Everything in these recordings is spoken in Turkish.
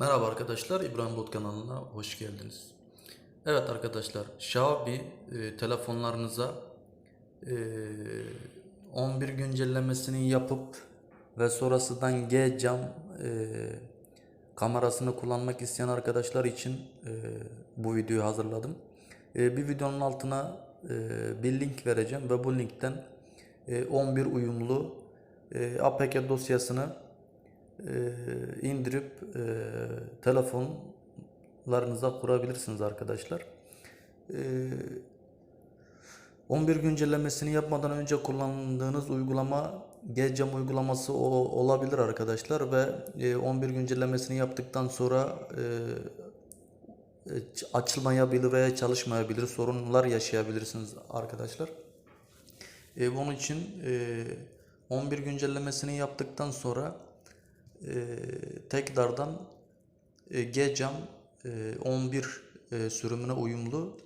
Merhaba arkadaşlar, İbrahim Bot kanalına hoş geldiniz. Evet arkadaşlar, Xiaomi e, telefonlarınıza e, 11 güncellemesini yapıp ve sonrasından G cam e, kamerasını kullanmak isteyen arkadaşlar için e, bu videoyu hazırladım. E, bir videonun altına e, bir link vereceğim ve bu linkten e, 11 uyumlu e, APK dosyasını indirip e, telefonlarınıza kurabilirsiniz arkadaşlar. E, 11 güncellemesini yapmadan önce kullandığınız uygulama Gcam uygulaması olabilir arkadaşlar ve e, 11 güncellemesini yaptıktan sonra e, e, açılmayabilir veya çalışmayabilir sorunlar yaşayabilirsiniz arkadaşlar. E, bunun için e, 11 güncellemesini yaptıktan sonra e, tekrardan e, Gcam e, 11 e, sürümüne uyumlu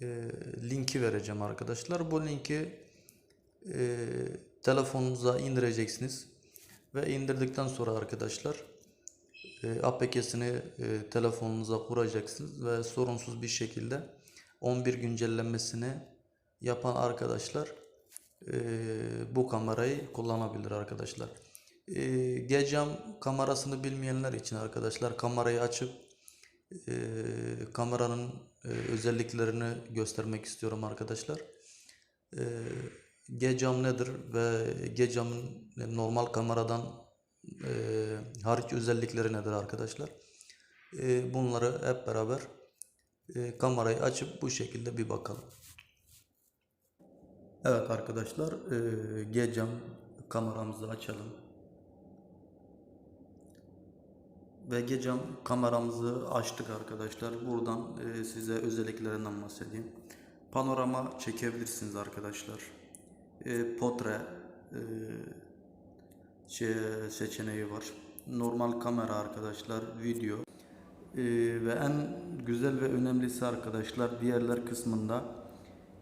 e, linki vereceğim arkadaşlar. Bu linki telefonunuza indireceksiniz ve indirdikten sonra arkadaşlar e, APK'sini telefonunuza kuracaksınız ve sorunsuz bir şekilde 11 güncellemesini yapan arkadaşlar bu kamerayı kullanabilir arkadaşlar. E, Gcam kamerasını bilmeyenler için arkadaşlar kamerayı açıp e, kameranın e, özelliklerini göstermek istiyorum arkadaşlar. E, Gcam nedir ve Gcam'ın normal kameradan e, hariç özellikleri nedir arkadaşlar? E, bunları hep beraber e, kamerayı açıp bu şekilde bir bakalım. Evet arkadaşlar, e, Gcam kameramızı açalım. Ve Gcam kameramızı açtık arkadaşlar. Buradan e, size özelliklerinden bahsedeyim. Panorama çekebilirsiniz arkadaşlar. E, portre e, şey, seçeneği var. Normal kamera arkadaşlar, video. E, ve en güzel ve önemlisi arkadaşlar diğerler kısmında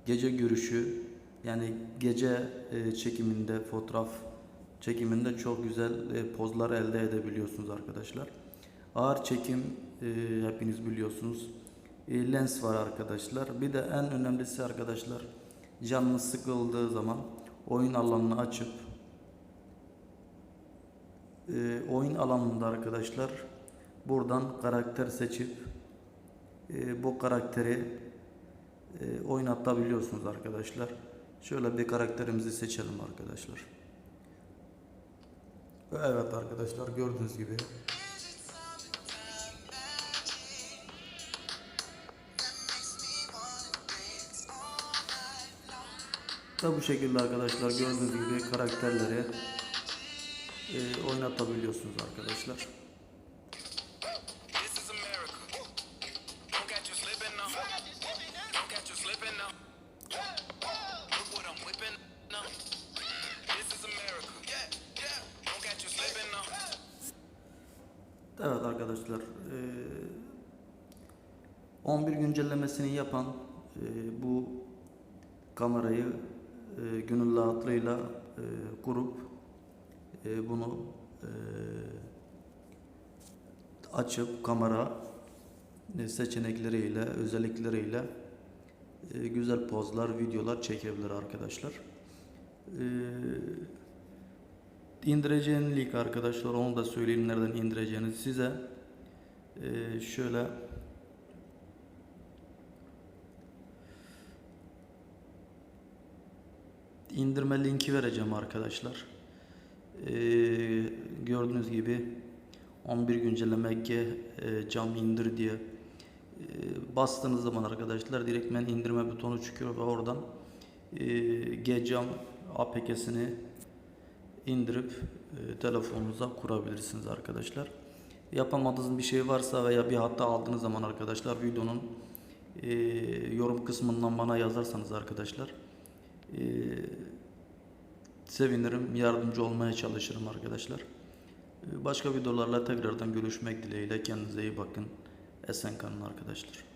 gece görüşü yani gece e, çekiminde fotoğraf çekiminde çok güzel e, pozlar elde edebiliyorsunuz arkadaşlar. Ağır çekim e, hepiniz biliyorsunuz. E, lens var arkadaşlar. Bir de en önemlisi arkadaşlar canınız sıkıldığı zaman oyun alanını açıp e, oyun alanında arkadaşlar buradan karakter seçip e, bu karakteri e, oynatabiliyorsunuz arkadaşlar. Şöyle bir karakterimizi seçelim arkadaşlar. Evet arkadaşlar gördüğünüz gibi da bu şekilde arkadaşlar gördüğünüz gibi karakterleri e, oynatabiliyorsunuz arkadaşlar. Evet arkadaşlar e, 11 güncellemesini yapan e, bu kamerayı e, gönül rahatlığıyla e, kurup e, bunu e, açıp kamera e, seçenekleriyle özellikleriyle e, güzel pozlar videolar çekebilir arkadaşlar. E, indireceğin link arkadaşlar onu da söyleyeyim nereden indireceğinizi size e, şöyle indirme linki vereceğim arkadaşlar. Ee, gördüğünüz gibi 11 güncelleme e, cam indir diye e, bastığınız zaman arkadaşlar direktmen indirme butonu çıkıyor ve oradan e, G cam APK'sini indirip e, telefonunuza kurabilirsiniz arkadaşlar. Yapamadığınız bir şey varsa veya bir hata aldığınız zaman arkadaşlar videonun e, yorum kısmından bana yazarsanız arkadaşlar e, sevinirim, yardımcı olmaya çalışırım arkadaşlar. E, Başka videolarla tekrardan görüşmek dileğiyle kendinize iyi bakın. Esen kalın arkadaşlar.